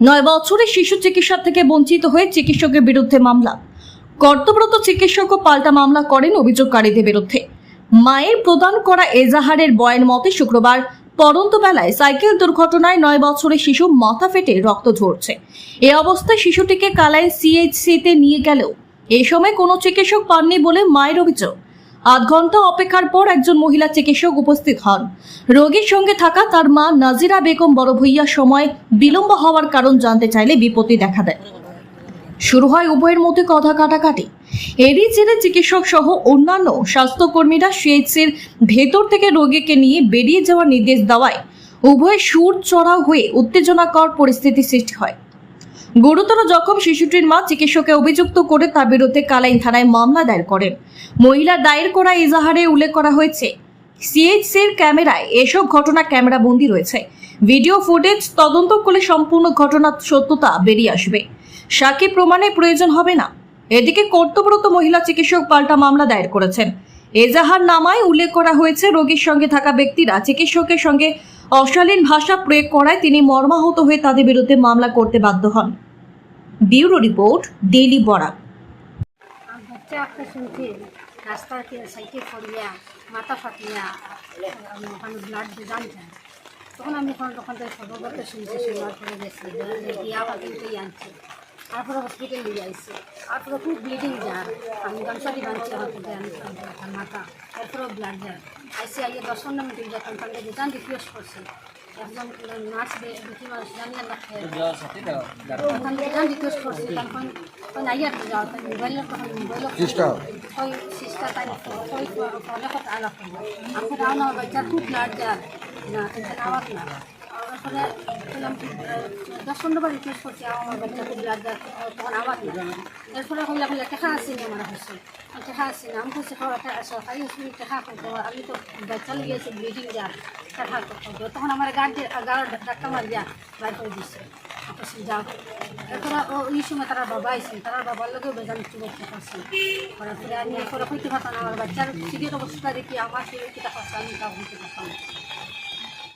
নয় বছরের শিশু চিকিৎসা থেকে বঞ্চিত হয়ে চিকিৎসকের বিরুদ্ধে মামলা। কর্তব্যরত চিকিৎসকও পাল্টা মামলা করেন অভিযোগকারীদের বিরুদ্ধে। মায়ের প্রদান করা এজাহারের বয়ান মতে শুক্রবার পরন্ত বেলায় সাইকেল দুর্ঘটনায় নয় বছরের শিশু মাথা ফেটে রক্ত ঝরছে। এ অবস্থায় শিশুটিকে কালাইন সিএইচসিতে নিয়ে গেলেও এ সময় কোনো চিকিৎসক পাননি বলে মায়ের অভিযোগ। আধ ঘণ্টা অপেক্ষার পর একজন মহিলা চিকিৎসক উপস্থিত হন। রোগীর সঙ্গে থাকা তার মা নাজিরা বেগম বড় ভূইয়া সময় বিলম্ব হওয়ার কারণ জানতে চাইলে বিপত্তি দেখা দেয়। শুরু হয় উভয়ের মধ্যে কথা কাটাকাটি। এরই জেরে চিকিৎসক সহ অন্যান্য স্বাস্থ্যকর্মীরা সিএইচসির ভেতর থেকে রোগীকে নিয়ে বেরিয়ে যাওয়ার নির্দেশ দেওয়ায় উভয় সুর চড়াও হয়ে উত্তেজনাকর পরিস্থিতি সৃষ্টি হয়। গুরুতর জখম শিশুটির মা চিকিৎসকে অভিযুক্ত করে তার বিরুদ্ধে কালাইন থানায় মামলা দায়ের করেন। মহিলা দায়ের করা এজাহারে উল্লেখ করা হয়েছে, সিএইচসির ক্যামেরায় এসব ঘটনা ক্যামেরা বন্দী রয়েছে। ভিডিও ফুটেজ তদন্ত করলে সম্পূর্ণ ঘটনার সত্যতা বেরিয়ে আসবে। সাক্ষী প্রমাণের প্রয়োজন হবে না। এদিকে কর্তব্যরত মহিলা চিকিৎসক পাল্টা মামলা দায়ের করেছেন। এজাহার নামায় উল্লেখ করা হয়েছে, রোগীর সঙ্গে থাকা ব্যক্তিরা চিকিৎসকের সঙ্গে অশালীন ভাষা প্রয়োগ করায় তিনি মর্মাহত হয়ে তাদের বিরুদ্ধে মামলা করতে বাধ্য হন। Bureau report, daily Barak. জানছে তখন আমি শুনছি পরে গেছি আনছে। তারপরে হসপিটাল নিয়ে আইসি তারপরে খুব ব্লিডিং যায় আমি গামছাটি বাঁধছি আমার আমার মাথা এরপরেও ব্লাড যায় আইসি আইয়ে দশ পনেরো মিনিট যখন তাকে যেতাম রিকোয়েস্ট করছি একজন নার্স দেখি মানুষ রাখে তখন যেতাম রিকোয়েস্ট করছি তখন তখন আইয়া যাও মোবাইলের তখন মোবাইল চেষ্টা ওই সিস্টার তাই ওই ফলে আলাপ করব আমি রাও না বাচ্চা খুব লাট যায় না আওয়াজ না তারপরে আহ, দশ পনেরো বার তখন না এরপরে হইলা হইলা টেকা আসি না আমার হচ্ছে টেকা আসি আমি সেখানে সরকারি হসপিটাল টেকা করতে আমি তো বাচ্চা লিয়েছি ব্লিডিং যা টেকা তখন আমার গাড়ি গাড়ি ধাক্কা মারি যা বাইর করে দিচ্ছে অপারেশন যাও এরপরে ওই তারা বাবা আইসেন তারা বাবার লোকেও বেজান কিছু করতে পারছেন পরে আমি এরপরে হইতে পারতাম আমার বাচ্চার সিরিয়ার অবস্থা দেখি আমার সিরিয়ার কিটা পারছে আমি তাও হইতে পারতাম